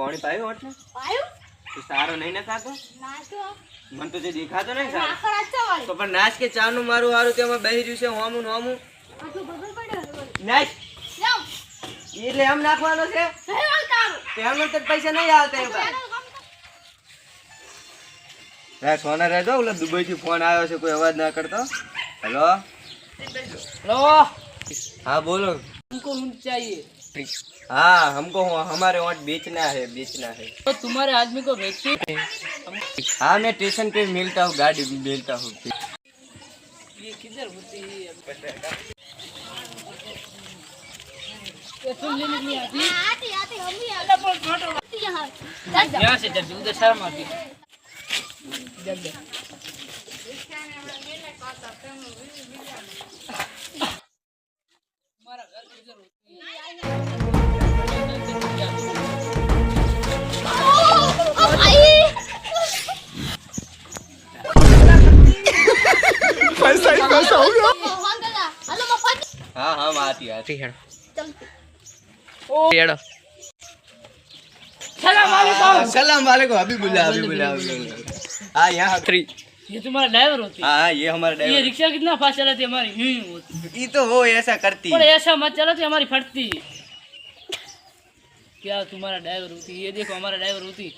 પાણી પાયું એટલે પાયું? તો સારો નહીં નખાતો મને તો જે દેખાતો નહીં સારો. તો પણ નાશ કે ચા નું મારું હારું તેમાં બેહી રહ્યું છે હોમું હોમું નાશ. એટલે એમ નાખવાનો છે? એમ તો પૈસા નહીં આવતા એમ સોના રહેજો ઓલા દુબઈ થી ફોન આવ્યો છે કોઈ અવાજ ના કરતો. હેલો હેલો હા બોલો. ઉનકો ઊંચાઈએ हाँ हमको हमारे वहाँ बेचना है बेचना है। तो तुम्हारे आदमी को बेचते हाँ? मैं स्टेशन पे मिलता हूँ गाड़ी मिलता हूँ। ये किधर होती है यहाँ। आती जब उधर शर्म आती जब हमारा घर उधर रिक्शा कितना फास्ट हमारी तो वो ऐसा करती ऐसा मत तो हमारी फटती क्या तुम्हारा ड्राइवर होती ये देखो हमारा ड्राइवर होती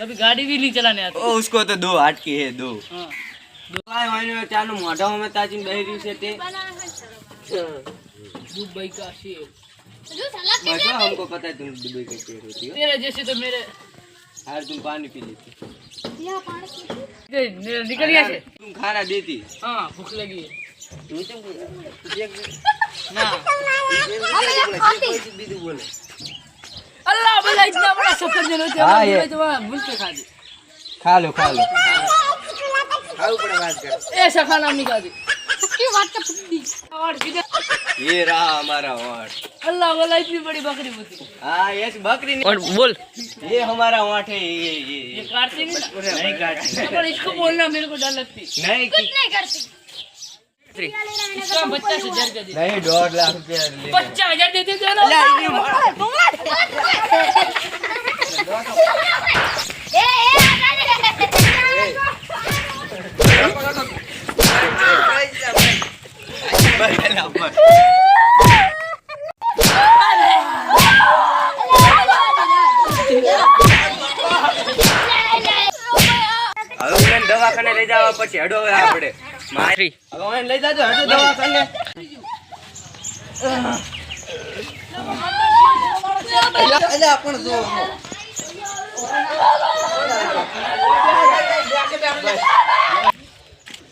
कभी गाड़ी भी नहीं चलाने आती। ओ उसको तो दो आठ की है दो। हाँ। दो आए मोटा हमें ताजी बहरी से दुबई का शेर बस हाँ, हमको पता है तुम दुबई का शेर होती हो तेरे जैसे तो मेरे यार तुम पानी पी लेती ये ने- निकल गया से तुम खाना देती हाँ भूख लगी है तुम तो तुझे ना बीजू बोले अल्लाह भला इतना बड़ा सफर देना हाँ, चाहिए ये- मैं तो वहाँ भूल के खा दी खा लो खा लो खाओ पड़े बात कर ऐसा खाना नहीं खा दी और किधर? ये रहा हमारा वाट। अल्लाह भला इतनी बड़ी बकरी होती। हाँ ये बकरी नहीं। और बोल। ये हमारा वाट है ये ये ये। काटते नहीं नहीं काटते। पर इसको बोलना मेरे को डर लगती। नहीं कि- इसका बच्चा से जर कर दी। नहीं डेढ़ लाख रुपया पचास हज़ार देते थे ना। દવાખાને લઈ જવા પછી હેડો હવે આપણે. મારી હવે લઈ જાજો હેડો દવાખાને પણ જો.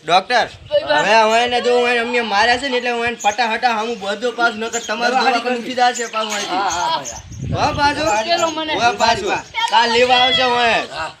ડોક્ટર હવે હું એને જો હું અમને માર્યા છે ને એટલે હું એને ફટાફટા હું બધો પાસ નકર તમારું દવાખાનું મૂકી પાછું અહીંથી. હા પાછું. હા પાછું. કાલ લેવા આવશે હું.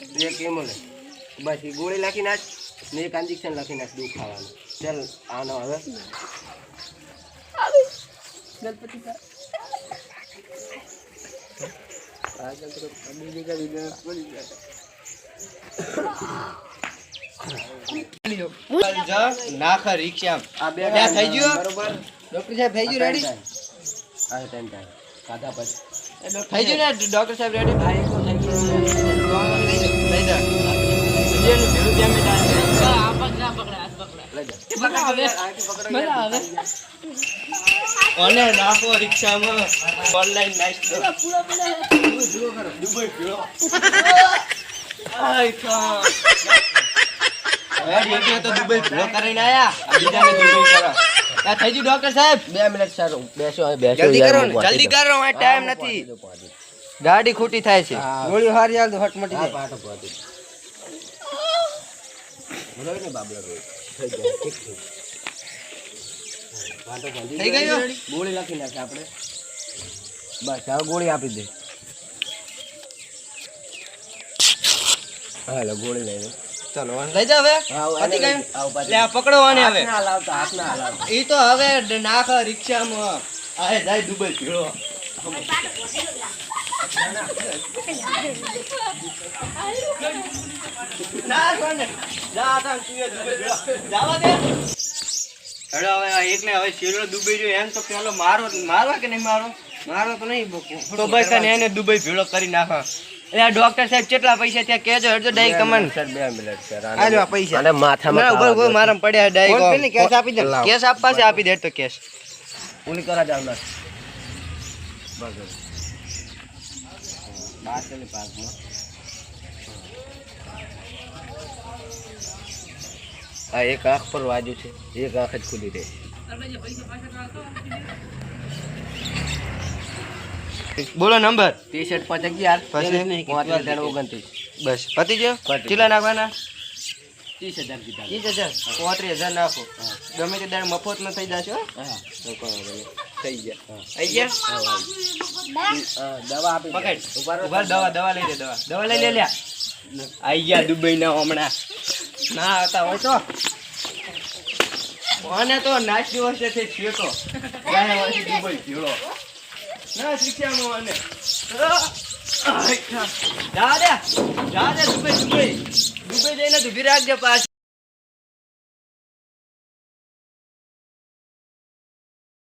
એક એમ બસ એ ગોળી નાખી નાખ ને એક ઇન્જેક્શન લખી નાખ દૂધ ખાવાનું. ચાલ આનો હવે. ગણપતિ બરોબર? સાહેબ થઈ ગયું રેડી આ પછી. ડોક્ટર સાહેબ રેડી ભાઈ હવે તો દુબઈ આયા બીજાને થઈ ગયું ડોક્ટર સાહેબ બે મિનિટ સર બેસો બેસો જલ્દી કરો જલ્દી કરો ટાઈમ નથી. ગાડી ખોટી થાય છે. ગોળી હારી હાલ હટ મટી જાય. પાટો પાટો. બોલો ને બાબલા થઈ ગયા ઠીક ઠીક થઈ ગયો? ગોળી લખી નાખે આપણે. બસ હવે ગોળી આપી દે. હાલો ગોળી લઈ લે ચલો લઈ જા હવે. પતી ગયું? લે આ પકડો આને હવે. ના લાવતા હાથ ના લાવતા. ઈ તો હવે નાખ રિક્ષામાં. આય જાય દુબઈ ભીડો ના કોને જા તા તું એ દુબઈ ભીડો જાવા દે હેડો હવે આ એકને હવે શીરો દુબઈ જો એમ તો પેલો મારો મારવા કે નહીં મારો? મારો તો નહીં તો બસ એને દુબઈ ભીડો કરી નાખો. એટલે ડોક્ટર સાહેબ કેટલા પૈસા ત્યાં કેજો હેડજો ડાઈ કમન. સર, બે મિનિટ સર. આ પૈસા. આને માથામાં ઊભો, ઊભો, ખાવા પડ્યા ડાઈ પેલી કેશ આપી દે. કેશ આપવા છે આપી દે તો કેશ કરા જાવ. બસ. બાર ચાલી આ એક આંખ પર વાજ્યું છે. એક આંખ જ ખુલી રહે. બોલો નંબર. ટી શર્ટ પાંચ અગિયાર? પાંત્રીસ ઓગણત્રીસ. બસ. પતી ગયો. કેટલા નાખવાના? ત્રીસ હજાર ત્રીસ હજાર? પોત્રીસ હજાર નાખો. ગમે તે દાડે મફત ન થઈ જશે. થઈ ગયા. થઈ ગયા? દવા આપી પકડ. ઊભા. દવા દવા લઈ લે દવા. દવા લઈ લે લ્યા આઈ ગયા દુબઈ ના હમણાં. ના હતા હોય તો. અને તો નાચ દિવસે થી થયો તો. ગયા વર્ષે દુબઈ ભીડો ના શીખ્યા મને જા દે. જા દે દુબઈ દુબઈ. દુબઈ જઈને તું રાખજે પાછ.